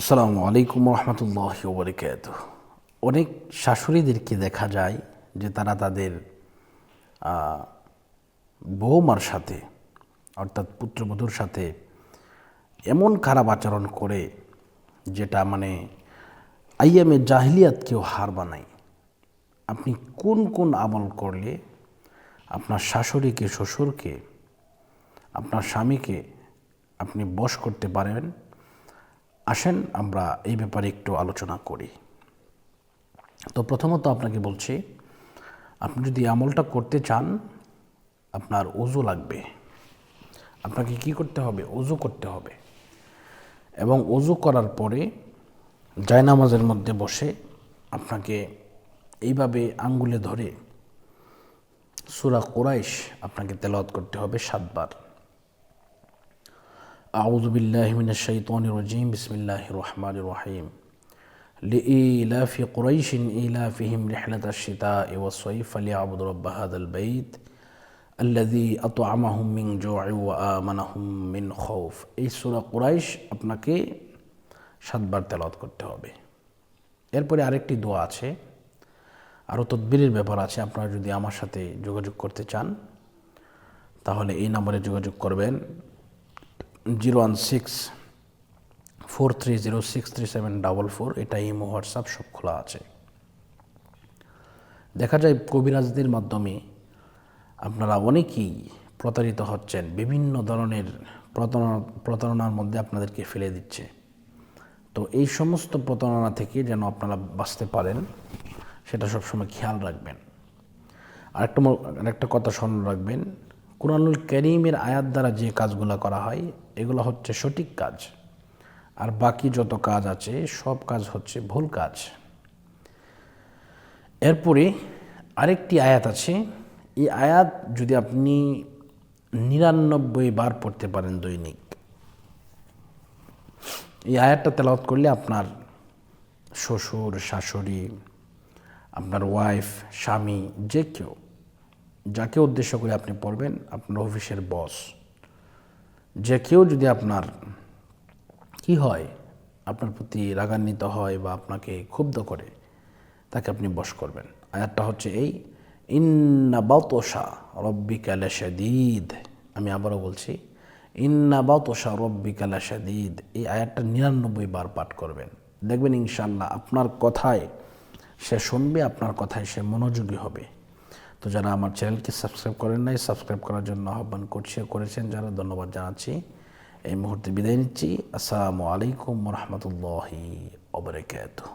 আসসালামু আলাইকুম রহমতুল্লাহ ওবরকাত অনেক শাশুড়িদেরকে দেখা যায় যে তারা তাদের বৌমার সাথে, অর্থাৎ পুত্রবধূর সাথে এমন খারাপ আচরণ করে যেটা মানে আইএমএ জাহিলিয়াতকেও হার বানায়। আপনি কোন কোন আমল করলে আপনার শাশুড়িকে, শ্বশুরকে, আপনার স্বামীকে আপনি বশ করতে পারেন আসেন, আমরা এই ব্যাপারে একটু আলোচনা করি। তো প্রথমত আপনাকে বলছি, আপনি যদি আমলটা করতে চান, আপনার উজু লাগবে। আপনাকে কি করতে হবে? উজু করতে হবে। এবং উজু করার পরে জায়নামাজের মধ্যে বসে আপনাকে এইভাবে আঙ্গুলে ধরে সুরা কোরাইশ আপনাকে তেলাওয়াত করতে হবে সাতবার। أعوذ بالله من الشيطان الرجيم بسم الله الرحمن الرحيم لإيلاف قريش إيلافهم رحلة الشتاء والصيف فليعبدوا رب هذا البيت الذي أطعمهم من جوع وآمنهم من خوف এই সূরা কুরাইশ আপনাকে সাতবার তেলাওয়াত করতে হবে এরপরে আরেকটি দোয়া আছে আরও তদবিরের ব্যাপার আছে আপনারা যদি আমার সাথে যোগাযোগ করতে চান তাহলে এই নম্বরে যোগাযোগ করবেন zero one six four three zero six three seven double four, এটা ইমো, হোয়াটসঅ্যাপ, সব খোলা আছে। দেখা যায় কবিরাজদের মাধ্যমে আপনারা অনেকেই প্রতারিত হচ্ছেন, বিভিন্ন ধরনের প্রতারণা, প্রতারণার মধ্যে আপনাদেরকে ফেলে দিচ্ছে। তো এই সমস্ত প্রতারণা থেকে যেন আপনারা বাঁচতে পারেন, সেটা সবসময় খেয়াল রাখবেন। আরেকটা আরেকটা কথা স্মরণ রাখবেন, কোরআনুল করিমের আয়াত দ্বারা যে কাজগুলো করা হয় এগুলো হচ্ছে সঠিক কাজ। আর বাকি যত কাজ আছে, সব কাজ হচ্ছে ভুল কাজ। এরপরে আরেকটি আয়াত আছে। এই আয়াত যদি আপনি নিরানব্বই বার পড়তে পারেন দৈনিক, এই আয়াতটা তেলাওয়াত করলে আপনার শ্বশুর, শাশুড়ি, আপনার ওয়াইফ স্বামী, যে কেউ, যাকে উদ্দেশ্য করে আপনি পড়বেন, আপনার অফিসের বস যে কেউ যদি আপনার কি হয়, আপনার প্রতি রাগান্বিত হয় বা আপনাকে ক্ষুব্ধ করে, তাকে আপনি বশ করবেন। আয়াতটা হচ্ছে এই, ইন্না বাতোষা রব্বিকা লাশাদীদ। আমি আবারও বলছি, ইন্না বাতোষা রব্বিকা লাশাদীদ। এই আয়াতটা নিরানব্বই বার পাঠ করবেন। দেখবেন ইনশাল্লাহ আপনার কথায় সে শুনবে, আপনার কথায় সে মনোযোগী হবে। তো যারা আমার চ্যানেলকে সাবস্ক্রাইব করেন নাই, সাবস্ক্রাইব করার জন্য আহ্বান করছি করেছেন যারা ধন্যবাদ জানাচ্ছি। এই মুহূর্তে বিদায় নিচ্ছি। আসসালামু আলাইকুম রহমতুল্লাহি ওবরাকাতুহ